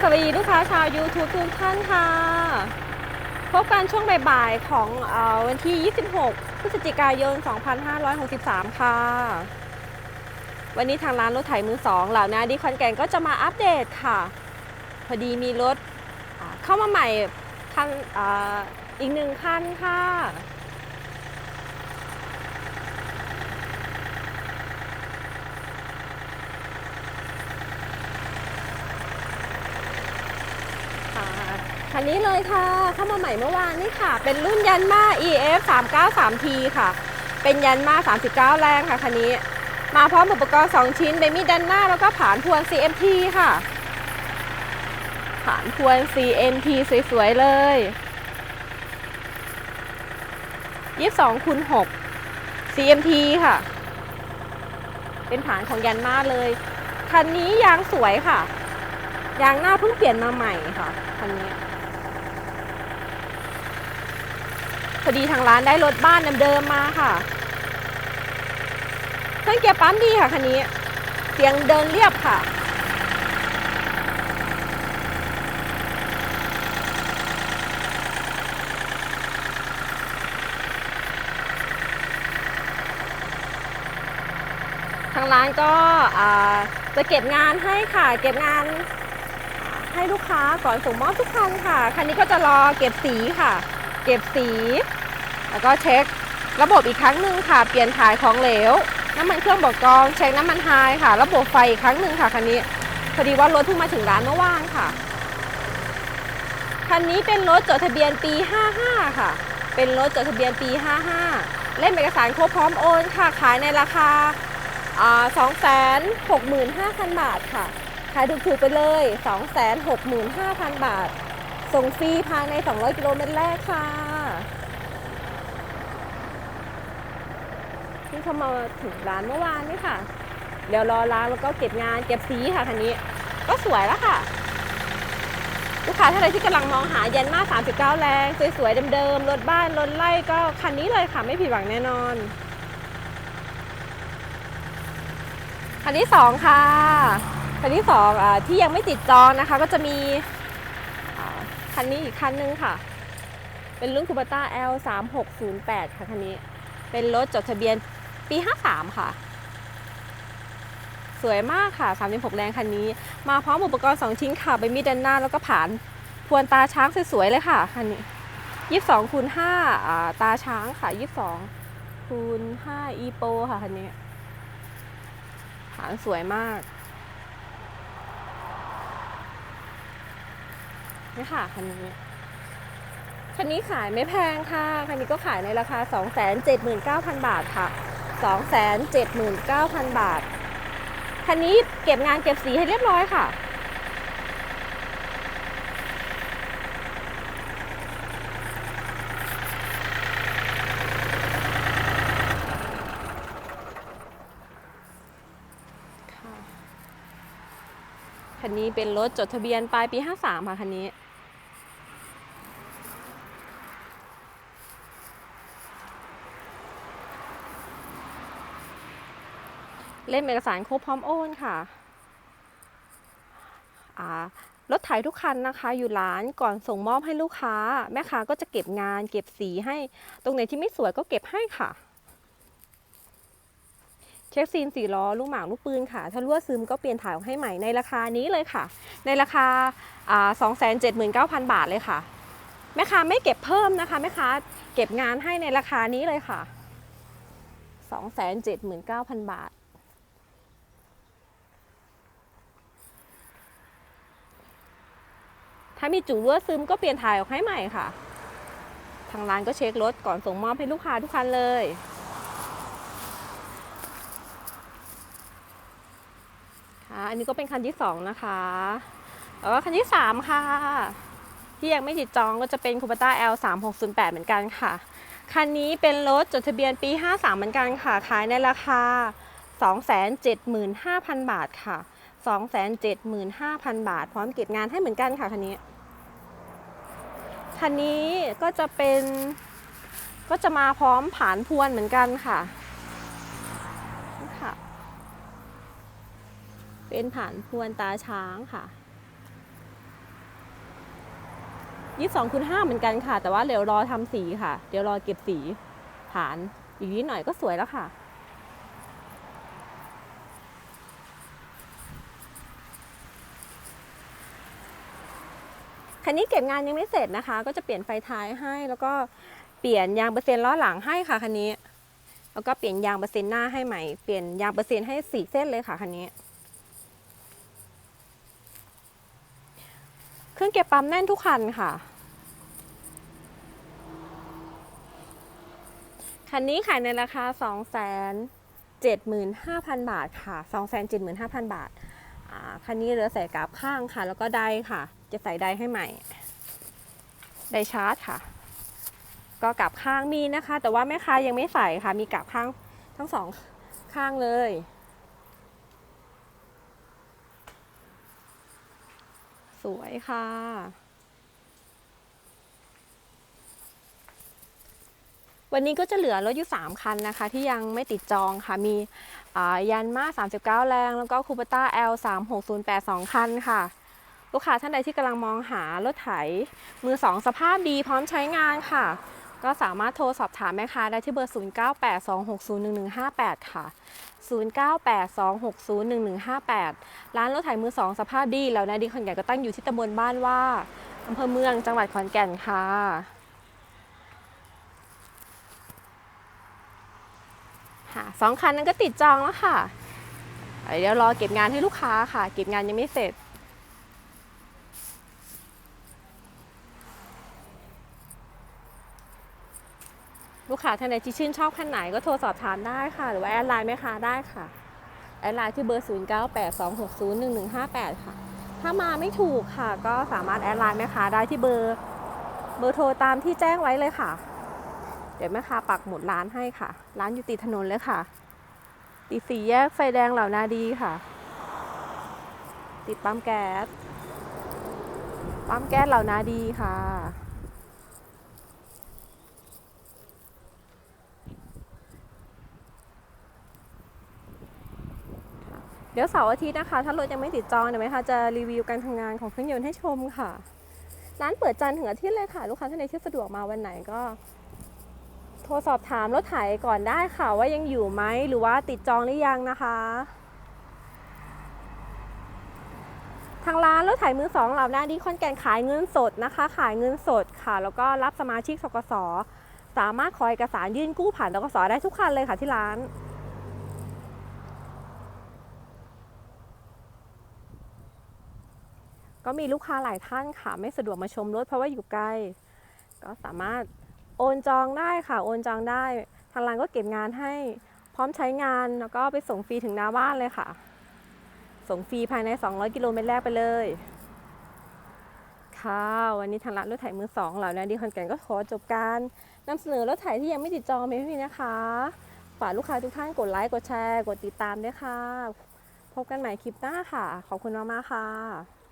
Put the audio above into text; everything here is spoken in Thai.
สวัสดีลูกค้าชาว YouTube ทุกท่านค่ะ พบกันช่วงบ่ายๆของอวันที่ 26 พฤศจิกายน 2563 ค่ะ วันนี้ทางร้านรถไถมือสองเหล่านาดีคอนแกนก็จะมาอัปเดตค่ะ พอดีมีรถเข้ามาใหม่คันออีกหนึ่งคันค่ะคั นี้เลยค่ะเข้ามาใหม่เมื่อวานนี่ค่ะ เป็นรุ่นยันมา EF 393T ค่ะ เป็นยันมา 39 แรงค่ะคันนี้ มาพร้อมอุปกรณ์ 2 ชิ้นเป็นมีดด้านหน้าแล้วก็ผานพวน CMT ค่ะ ผานพวน CMT สวยๆ เลย22คูณ6 CMT ค่ะ เป็นผานของยันมาเลย คันนี้ยางสวยค่ะ ยางหน้าเพิ่งเปลี่ยนมาใหม่ค่ะ คันนี้ พอดีทางร้านได้รถบ้านเดิมๆมาค่ะเครื่องเกียร์ปั๊มดีค่ะคันนี้ เสียงเดินเรียบค่ะ ทางร้านก็จะเก็บงานให้ค่ะ เก็บงานให้ลูกค้าก่อนส่งมอบทุกคันค่ะ คันนี้ก็จะรอเก็บสีค่ะ เก็บสี แล้วก็เช็คระบบอีกครั้งหนึ่งค่ะ เปลี่ยนถ่ายของเหลว น้ำมันเครื่องบอกกอง เช็คน้ำมันไฮค่ะ ระบบไฟอีกครั้งหนึ่งค่ะคันนี้ พอดีว่ารถเพิ่งมาถึงร้านเมื่อวานค่ะ คันนี้เป็นรถจดทะเบียนปี 55 ค่ะ เป็นรถจดทะเบียนปี 55 เล่มเอกสารครบพร้อมโอนค่ะ ขายในราคาสองแสนหกหมื่นห้าพันบาทค่ะ ขายถูกๆไปเลยสองแสนหกหมื่นห้าพันบาท ส่งฟรีภายใน 200 กิโลเมตรแรกค่ะที่เข้ามาถึงร้านเมื่อวานนี่ค่ะ เดี๋ยวรอล้างแล้วก็เก็บงานเก็บสีค่ะคันนี้ ก็สวยแล้วค่ะ ลูกค้าท่านใดที่กำลังมองหายันมา 39 แรง สวยๆเดิมๆรถบ้านรถไล่ก็คันนี้เลยค่ะ ไม่ผิดหวังแน่นอนคันที่สองค่ะคันที่สองอาที่ยังไม่ติดจองนะคะ ก็จะมี คันนี้อีกคันนึงค่ะ เป็นรุ่นคูปต้า L 3 6 0 8ค่ะคันนี้ เป็นรถจดทะเบียนปี 53 ค่ะ สวยมากค่ะ 36 แรงคันนี้ มาพร้อมอุปกรณ์ 2 ชิ้นค่ะ เป็นมีดด้านหน้าแล้วก็ผานพวนตาช้างสวยๆเลยค่ะคันนี้ 22คูณ5อ่าตาช้างค่ะ 22คูณ5 e p o ค่ะคันนี้ฐานสวยมาก นี่ค่ะคันนี้ คันนี้ขายไม่แพงค่ะ คันนี้ก็ขายในราคา 279,000 บาทค่ะ 279,000 บาท คันนี้เก็บงานเก็บสีให้เรียบร้อยค่ะค่ะ นี้เป็นรถจดทะเบียนปลายปี 53 ค่ะคันนี้ เล่มเอกสารครบพร้อมโอนค่ะอ่ารถไถทุกคันนะคะ อยู่ร้านก่อนส่งมอบให้ลูกค้า แม่ค้าก็จะเก็บงาน เก็บสีให้ ตรงไหนที่ไม่สวยก็เก็บให้ค่ะ เช็คซีนสี่ล้อลูกหมากลูกปืนค่ะ ถ้ารั่วซึมก็เปลี่ยนถ่ายออกให้ใหม่ในราคานี้เลยค่ะ ในราคาสองแสนเจ็ดหมื่นเก้าพันบาทเลยค่ะ แม่ค้าไม่เก็บเพิ่มนะคะแม่ค้าเก็บงานให้ในราคานี้เลยค่ะสองแสนเจ็ดหมื่นเก้าพันบาท ถ้ามีจุรั่วซึมก็เปลี่ยนถ่ายออกให้ใหม่ค่ะ ทางร้านก็เช็ครถก่อนส่งมอบให้ลูกค้าทุกคันเลย ค่ะ อันนี้ก็เป็นคันที่สองนะคะแล้วก็คันที่สามค่ะ ที่ยังไม่ติดจองก็จะเป็นคูปต้า L 3 6 0 8เหมือนกันค่ะ คันนี้เป็นรถจดทะเบียนปี 53 เหมือนกันค่ะ ขายในราคา 275,000 บาทค่ะ 275,000 บาท พร้อมเก็บงานให้เหมือนกันค่ะคันนี้ คันนี้ก็จะเป็นก็จะมาพร้อมผานพวนเหมือนกันค่ะนี่ค่ะ เป็นผานพวนตาช้างค่ะยี่สองคูณห้าเหมือนกันค่ะ แต่ว่าเดี๋ยวรอทำสีค่ะ เดี๋ยวรอเก็บสีฐานอีกนิดหน่อยก็สวยแล้วค่ะ คันนี้เก็บงานยังไม่เสร็จนะคะ ก็จะเปลี่ยนไฟท้ายให้ แล้วก็เปลี่ยนยางเปอร์เซ็นต์ล้อหลังให้ค่ะคันนี้ แล้วก็เปลี่ยนยางเปอร์เซ็นต์หน้าให้ใหม่ เปลี่ยนยางเปอร์เซ็นต์ให้สี่เส้นเลยค่ะคันนี้ เครื่องเก็บปั๊มแน่นทุกคันค่ะ คันนี้ขายในราคา 2 7 5 0 0 0 บาทค่ะ 2 7 5 0 0 0 บาทอ่าคันนี้เหลือใส่กราบข้างค่ะ แล้วก็ได้ค่ะ จะใส่ได้ให้ใหม่ ได้ชาร์จค่ะ ก็กลับข้างมีนะคะ แต่ว่าแม่ค้ายังไม่ใส่ค่ะ มีกลับข้างทั้งสองข้างเลย สวยค่ะ วันนี้ก็จะเหลือรถอยู่ 3 คันนะคะ ที่ยังไม่ติดจองค่ะ มีอ่ายันมา39 แรง แล้วก็คูปต้า L 3 6 0 8 2 คันค่ะ ลูกค้าท่านใดที่กำลังมองหารถไถมือ2สภาพดีพร้อมใช้งานค่ะ ก็สามารถโทรสอบถามแม่ค้าได้ที่เบอร์ 0982601158 ค่ะ 0982601158 ร้านรถไถมือ2สภาพดี แล้วนาดีขอนแก่นก็ตั้งอยู่ที่ตำบลบ้านว่าอำเภอเมืองจังหวัดขอนแก่นค่ะค่ะสองคันนั้นก็ติดจองแล้วค่ะ เดี๋ยวรอเก็บงานให้ลูกค้าค่ะ เก็บงานยังไม่เสร็จ ลูกค้าท่านใดที่ชื่นชอบคันไหนก็โทรสอบถามได้ค่ะ หรือว่าแอดไลน์แม่ค้าได้ค่ะแอดไลน์ที่เบอร์ 0982601158 ค่ะ ถ้ามาไม่ถูกค่ะ ก็สามารถแอดไลน์แม่ค้าได้ที่เบอร์เบอร์โทรตามที่แจ้งไว้เลยค่ะ เดี๋ยวแม่ค้าปักหมุดร้านให้ค่ะ ร้านอยู่ติดถนนเลยค่ะ ติดสี่แยกไฟแดงเหล่านาดีค่ะ ติดปั๊มแก๊สปั๊มแก๊สเหล่านาดีค่ะ เดี๋ยวเสาร์อาทิตย์นะคะ ถ้ารถยังไม่ติดจองเดี๋ยวไหมคะจะรีวิวการทำงานของเครื่องยนต์ให้ชมค่ะ ร้านเปิดจันทร์ถึงอาทิตย์เลยค่ะ ลูกค้าท่านใดที่สะดวกมาวันไหนก็ โทรสอบถามรถไถก่อนได้ค่ะ ว่ายังอยู่ไหมหรือว่าติดจองหรือยังนะคะ ทางร้านรถไถมือสองเหล่าหน้าดีคอนแกนขายเงินสดนะคะ ขายเงินสดค่ะ แล้วก็รับสมาชิกสกสสามารถขอเอกสารยื่นกู้ผ่านตกสได้ทุกคันเลยค่ะที่ร้าน ก็มีลูกค้าหลายท่านค่ะ ไม่สะดวกมาชมรถเพราะว่าอยู่ไกล ก็สามารถโอนจองได้ค่ะ โอนจองได้ ทางร้านก็เก็บงานให้พร้อมใช้งานแล้วก็ไปส่งฟรีถึงหน้าบ้านเลยค่ะ ส่งฟรีภายใน 200 กิโลเมตรแรกไปเลย ค่ะ วันนี้ทางร้านรถไถมือสองเหล่านาดีคอนแก่นก็ขอจบการนำเสนอรถไถที่ยังไม่ติดจองเพียงเท่านี้นะคะฝากลูกค้าทุกท่านกดไลค์กดแชร์ กดติดตามด้วยค่ะ พบกันใหม่คลิปหน้าค่ะ ขอบคุณมากๆค่ะ